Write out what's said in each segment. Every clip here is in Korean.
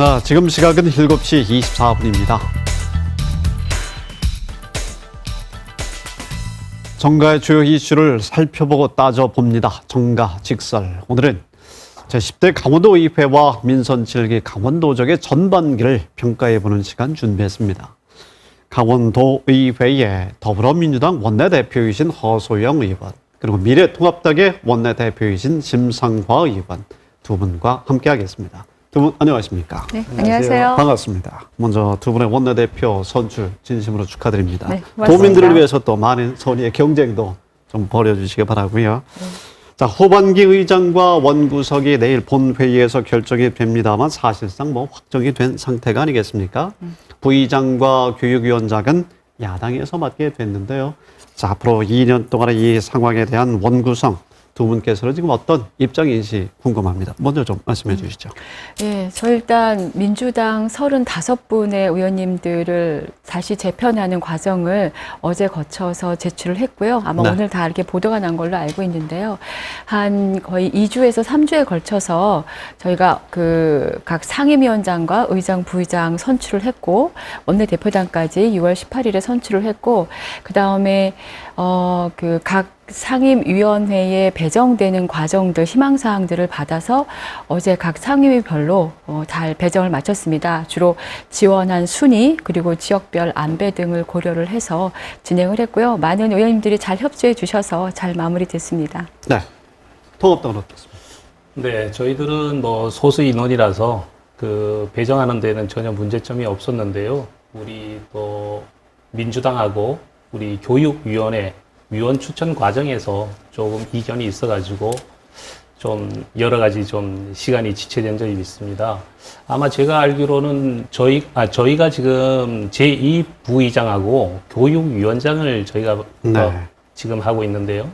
네, 지금 시각은 7시 24분입니다. 정가의 주요 이슈를 살펴보고 따져봅니다. 정가 직설. 오늘은 제10대 강원도의회와 민선 7기 강원도적의 전반기를 평가해보는 시간 준비했습니다. 강원도의회의 더불어민주당 원내대표이신 허소영 의원, 그리고 미래통합당의 원내대표이신 심상화 의원 두 분과 함께하겠습니다. 두 분 안녕하십니까? 네, 안녕하세요. 반갑습니다. 먼저 두 분의 원내대표 선출 진심으로 축하드립니다. 네, 고맙습니다. 도민들을 위해서 또 많은 선의의 경쟁도 좀 벌여주시기 바라고요. 자 후반기 의장과 원구석이 내일 본회의에서 결정이 됩니다만 사실상 뭐 확정이 된 상태가 아니겠습니까? 부의장과 교육위원장은 야당에서 맡게 됐는데요. 자 앞으로 2년 동안의 이 상황에 대한 원구성 두 분께서는 지금 어떤 입장인지 궁금합니다. 먼저 좀 말씀해 주시죠. 예, 저 일단 민주당 35분의 의원님들을 다시 재편하는 과정을 어제 거쳐서 제출을 했고요. 아마 네. 오늘 다 이렇게 보도가 난 걸로 알고 있는데요. 한 거의 2주에서 3주에 걸쳐서 저희가 그 각 상임위원장과 의장, 부의장 선출을 했고 원내대표단까지 6월 18일에 선출을 했고 그 다음에 어 그 각 상임위원회에 배정되는 과정들 희망사항들을 받아서 어제 각 상임위별로 어, 잘 배정을 마쳤습니다. 주로 지원한 순위 그리고 지역별 안배 등을 고려를 해서 진행을 했고요. 많은 의원님들이 잘 협조해 주셔서 잘 마무리됐습니다. 네. 통합당은 어떻습니까? 네, 저희들은 뭐 소수 인원이라서 그 배정하는 데는 전혀 문제점이 없었는데요. 우리 또 민주당하고 우리 교육위원회 위원 추천 과정에서 조금 이견이 있어가지고 좀 여러 가지 좀 시간이 지체된 적이 있습니다. 아마 제가 알기로는 저희 아 저희가 지금 제2 부의장하고 교육위원장을 저희가 네. 어, 지금 하고 있는데요.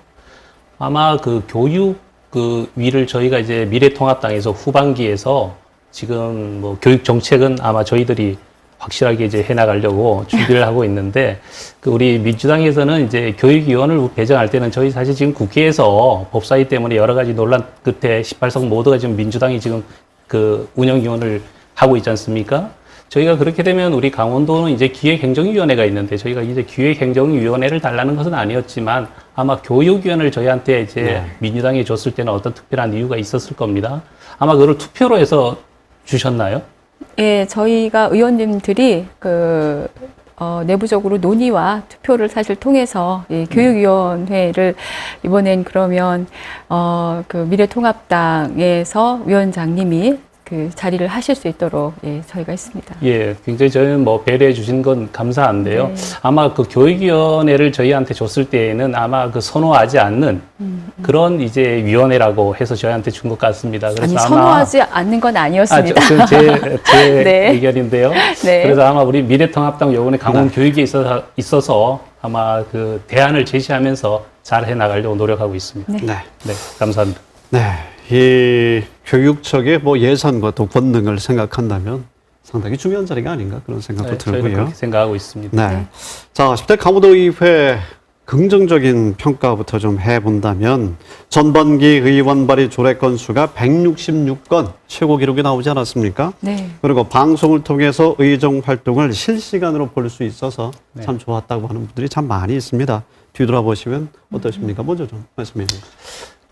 아마 그 교육 그 위를 저희가 이제 미래통합당에서 후반기에서 지금 뭐 교육 정책은 아마 저희들이 확실하게 이제 해나가려고 준비를 하고 있는데 그 우리 민주당에서는 이제 교육위원을 배정할 때는 저희 사실 지금 국회에서 법사위 때문에 여러 가지 논란 끝에 18석 모두가 지금 민주당이 지금 그 운영위원을 하고 있지 않습니까? 저희가 그렇게 되면 우리 강원도는 이제 기획행정위원회가 있는데 저희가 이제 기획행정위원회를 달라는 것은 아니었지만 아마 교육위원을 저희한테 이제 네. 민주당이 줬을 때는 어떤 특별한 이유가 있었을 겁니다. 아마 그걸 투표로 해서 주셨나요? 예, 저희가 의원님들이 그 어, 내부적으로 논의와 투표를 사실 통해서 이 교육위원회를 이번엔 그러면 어, 그 미래통합당에서 위원장님이 그 자리를 하실 수 있도록 예, 저희가 했습니다. 예, 굉장히 저희는 뭐 배려해 주신 건 감사한데요. 네. 아마 그 교육위원회를 저희한테 줬을 때에는 아마 그 선호하지 않는 그런 이제 위원회라고 해서 저희한테 준 것 같습니다. 그래서 아니 선호하지 않는 건 아, 아니었습니다. 저, 그 제, 제 네. 의견인데요. 네. 그래서 아마 우리 미래통합당 요번에 강원 교육에 있어서, 있어서 아마 그 대안을 제시하면서 잘 해 나가려고 노력하고 있습니다. 네. 네. 네, 감사합니다. 네, 이 교육청의 뭐 예산과 또 권능을 생각한다면 상당히 중요한 자리가 아닌가 그런 생각도 네, 들고요. 그렇게 생각하고 있습니다. 네. 네. 자, 10대 강원도의회 긍정적인 평가부터 좀 해본다면 전반기 의원 발의 조례 건수가 166건 최고 기록이 나오지 않았습니까? 네. 그리고 방송을 통해서 의정 활동을 실시간으로 볼 수 있어서 네. 참 좋았다고 하는 분들이 참 많이 있습니다. 뒤돌아보시면 어떠십니까? 먼저 좀 말씀해 주세요.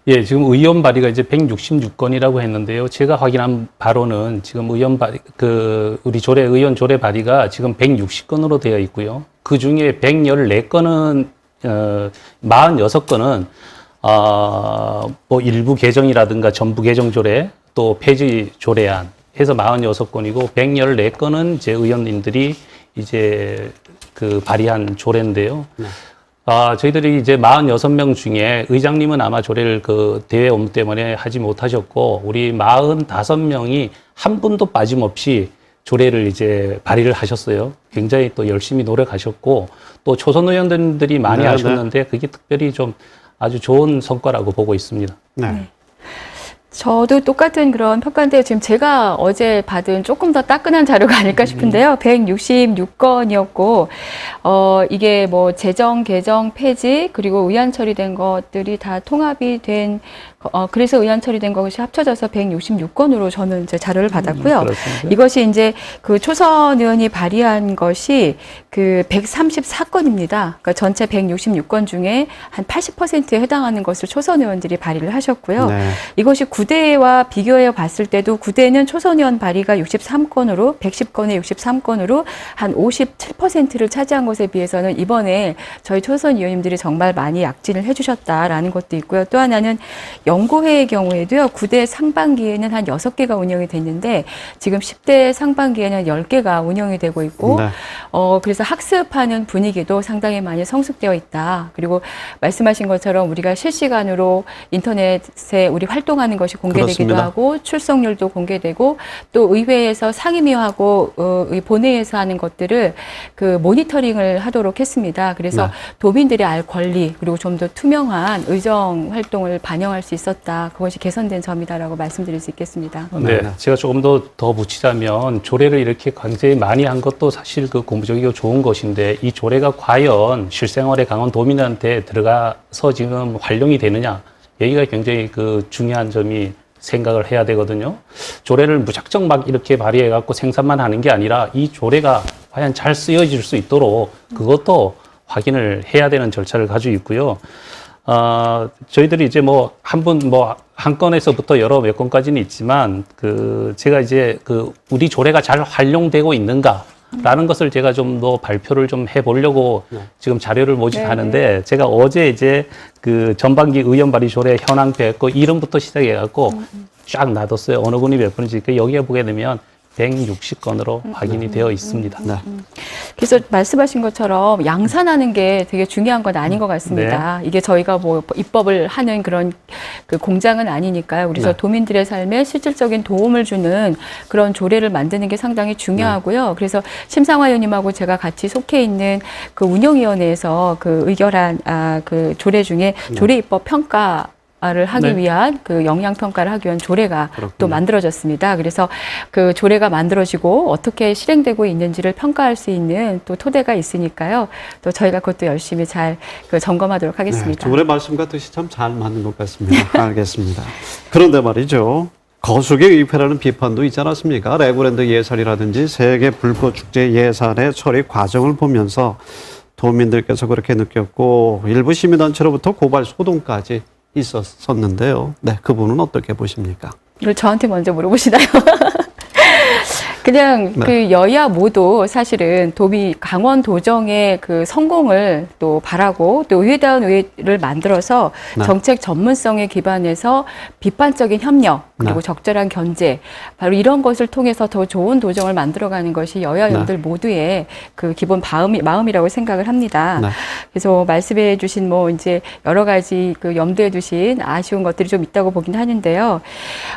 예, 지금 의원 발의가 이제 166건이라고 했는데요. 제가 확인한 바로는 지금 의원 발의, 그, 우리 조례, 의원 조례 발의가 지금 160건으로 되어 있고요. 그 중에 114건은, 어, 46건은, 어, 뭐 일부 개정이라든가 전부 개정 조례, 또 폐지 조례안 해서 46건이고, 114건은 제 의원님들이 이제 그 발의한 조례인데요. 아, 저희들이 이제 46명 중에 의장님은 아마 조례를 그 대회 업무 때문에 하지 못하셨고, 우리 45명이 한 분도 빠짐없이 조례를 이제 발의를 하셨어요. 굉장히 또 열심히 노력하셨고, 또 초선 의원들이 많이 네, 하셨는데, 그게 특별히 좀 아주 좋은 성과라고 보고 있습니다. 네. 저도 똑같은 그런 평가인데 지금 제가 어제 받은 조금 더 따끈한 자료가 아닐까 싶은데요. 166건이었고 어 이게 뭐 재정 개정 폐지 그리고 의안 처리된 것들이 다 통합이 된 어, 그래서 의안 처리된 것이 합쳐져서 166건으로 저는 이제 자료를 받았고요. 그렇습니다. 이것이 이제 그 초선 의원이 발의한 것이 그 134건입니다. 그러니까 전체 166건 중에 한 80%에 해당하는 것을 초선 의원들이 발의를 하셨고요. 네. 이것이 구대와 비교해 봤을 때도 구대는 초선 의원 발의가 63건으로 110건에 63건으로 한 57%를 차지한 것에 비해서는 이번에 저희 초선 의원님들이 정말 많이 약진을 해주셨다라는 것도 있고요. 또 하나는 연구회의 경우에도요, 구대 상반기에는 한 여섯 개가 운영이 됐는데, 지금 10대 상반기에는 10개가 운영이 되고 있고, 네. 어, 그래서 학습하는 분위기도 상당히 많이 성숙되어 있다. 그리고 말씀하신 것처럼 우리가 실시간으로 인터넷에 우리 활동하는 것이 공개되기도 그렇습니다. 하고, 출석률도 공개되고, 또 의회에서 상임위하고, 어, 의 본회의에서 하는 것들을 그 모니터링을 하도록 했습니다. 그래서 네. 도민들이 알 권리, 그리고 좀 더 투명한 의정 활동을 반영할 수 있 었다. 그것이 개선된 점이다라고 말씀드릴 수 있겠습니다. 네, 네. 제가 조금 더, 더 붙이자면 조례를 이렇게 굉장히 많이 한 것도 사실 그 고무적이고 좋은 것인데 이 조례가 과연 실생활에 강원 도민한테 들어가서 지금 활용이 되느냐 여기가 굉장히 그 중요한 점이 생각을 해야 되거든요. 조례를 무작정 막 이렇게 발의해 갖고 생산만 하는 게 아니라 이 조례가 과연 잘 쓰여질 수 있도록 그것도 확인을 해야 되는 절차를 가지고 있고요. 어, 저희들이 이제 뭐 한 분 뭐 한 건에서부터 여러 몇 건까지는 있지만 그 제가 이제 그 우리 조례가 잘 활용되고 있는가 라는 것을 제가 좀 더 발표를 좀 해보려고 지금 자료를 모집하는데 제가 어제 이제 그 전반기 의원 발의 조례 현황표 했고 이름부터 시작해갖고 쫙 놔뒀어요. 어느 분이 몇 분인지. 그 여기에 보게 되면 160건으로 확인이 되어 있습니다. 네. 그래서 말씀하신 것처럼 양산하는 게 되게 중요한 건 아닌 것 같습니다. 네. 이게 저희가 뭐 입법을 하는 그런 그 공장은 아니니까요. 그래서 네. 도민들의 삶에 실질적인 도움을 주는 그런 조례를 만드는 게 상당히 중요하고요. 네. 그래서 심상화 의원님하고 제가 같이 속해 있는 그 운영위원회에서 그 의결한 아, 그 조례 중에 네. 조례 입법 평가 를 하기 네. 위한 그 영양 평가를 하기 위한 조례가 그렇군요. 또 만들어졌습니다. 그래서 그 조례가 만들어지고 어떻게 실행되고 있는지를 평가할 수 있는 또 토대가 있으니까요. 또 저희가 그것도 열심히 잘 그 점검하도록 네, 하겠습니다. 두 분의 말씀과 뜻이 참 잘 맞는 것 같습니다. 알겠습니다. 그런데 말이죠. 거수의 의회라는 비판도 있지 않았습니까? 레고랜드 예산이라든지 세계 불꽃 축제 예산의 처리 과정을 보면서 도민들께서 그렇게 느꼈고 일부 시민단체로부터 고발 소동까지 있었었는데요. 네, 그분은 어떻게 보십니까? 이걸 저한테 먼저 물어보시나요? 그냥 네. 그 여야 모두 사실은 도미 강원 도정의 그 성공을 또 바라고 또 의회다운 의회를 만들어서 네. 정책 전문성에 기반해서 비판적인 협력 그리고 네. 적절한 견제 바로 이런 것을 통해서 더 좋은 도정을 만들어가는 것이 여야 네. 의원들 모두의 그 기본 마음이, 마음이라고 생각을 합니다. 네. 그래서 말씀해 주신 뭐 이제 여러 가지 그 염두에 두신 아쉬운 것들이 좀 있다고 보긴 하는데요.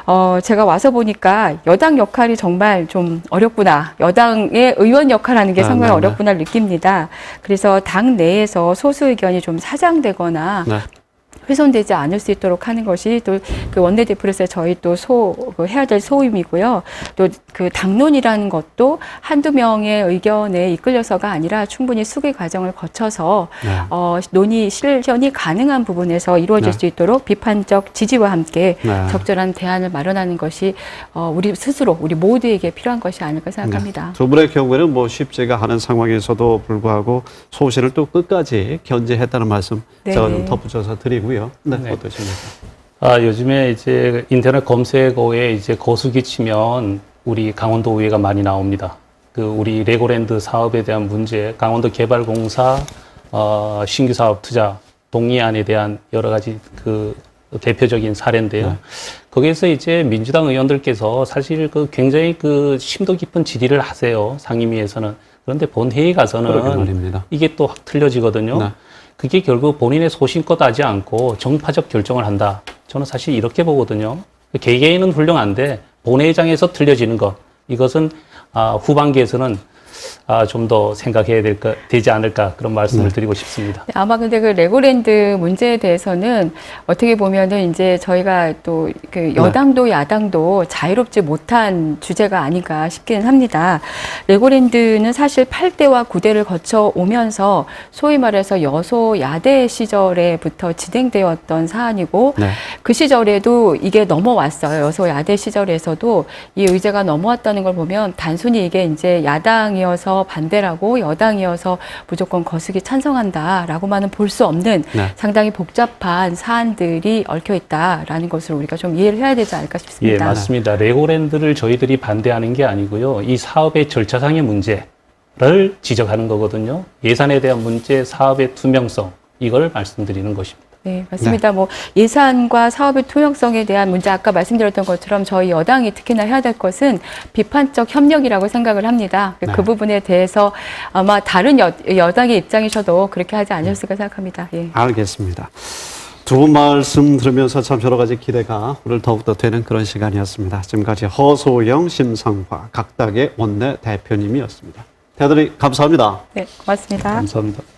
어, 제가 와서 보니까 여당 역할이 정말 좀 어렵구나. 여당의 의원 역할하는 게 네, 상당히 네, 네. 어렵구나 느낍니다. 그래서 당 내에서 소수 의견이 좀 사장되거나 네. 훼손되지 않을 수 있도록 하는 것이 또 그 원내대표로서 저희 또 소, 그 해야 될 소임이고요. 또 그 당론이라는 것도 한두 명의 의견에 이끌려서가 아니라 충분히 수기 과정을 거쳐서 네. 어, 논의 실현이 가능한 부분에서 이루어질 네. 수 있도록 비판적 지지와 함께 네. 적절한 대안을 마련하는 것이 어, 우리 스스로 우리 모두에게 필요한 것이 아닐까 생각합니다. 네. 두 분의 경우에는 뭐 쉽지가 않은 상황에서도 불구하고 소신을 또 끝까지 견제했다는 말씀 네. 제가 좀 덧붙여서 드리고요. 네, 네. 어떠십니까? 아, 요즘에 이제 인터넷 검색어에 이제 거수기 치면 우리 강원도 의회가 많이 나옵니다. 그 우리 레고랜드 사업에 대한 문제, 강원도 개발공사 어, 신규 사업 투자 동의안에 대한 여러 가지 그 대표적인 사례인데요. 네. 거기에서 이제 민주당 의원들께서 사실 그 굉장히 그 심도 깊은 질의를 하세요. 상임위에서는. 그런데 본회의 가서는. 이게 또 확 틀려지거든요. 네. 그게 결국 본인의 소신껏 하지 않고 정파적 결정을 한다. 저는 사실 이렇게 보거든요. 개개인은 훌륭한데 본회의장에서 틀려지는 것 이것은 아, 후반기에서는 아, 좀 더 생각해야 될까, 되지 않을까 그런 말씀을 네. 드리고 싶습니다. 아마 근데 그 레고랜드 문제에 대해서는 어떻게 보면은 이제 저희가 또 그 여당도 야당도 자유롭지 못한 주제가 아닌가 싶기는 합니다. 레고랜드는 사실 8대와 9대를 거쳐 오면서 소위 말해서 여소 야대 시절에부터 진행되었던 사안이고 네. 그 시절에도 이게 넘어왔어요. 여소 야대 시절에서도 이 의제가 넘어왔다는 걸 보면 단순히 이게 이제 야당이어 서 반대라고 여당이어서 무조건 거스기 찬성한다라고만은 볼 수 없는 네. 상당히 복잡한 사안들이 얽혀 있다라는 것을 우리가 좀 이해를 해야 되지 않을까 예, 싶습니다. 맞습니다. 레고랜드를 저희들이 반대하는 게 아니고요. 이 사업의 절차상의 문제를 지적하는 거거든요. 예산에 대한 문제, 사업의 투명성, 이걸 말씀드리는 것입니다. 네, 맞습니다. 뭐 예산과 사업의 투명성에 대한 문제 아까 말씀드렸던 것처럼 저희 여당이 특히나 해야 될 것은 비판적 협력이라고 생각을 합니다. 그 네. 부분에 대해서 아마 다른 여, 여당의 입장이셔도 그렇게 하지 않으셨을까 생각합니다. 예. 알겠습니다. 두 분 말씀 들으면서 참 여러 가지 기대가 오늘 더욱더 되는 그런 시간이었습니다. 지금까지 허소영, 심상화, 각당의 원내 대표님이었습니다. 대단히 감사합니다. 네, 고맙습니다. 감사합니다.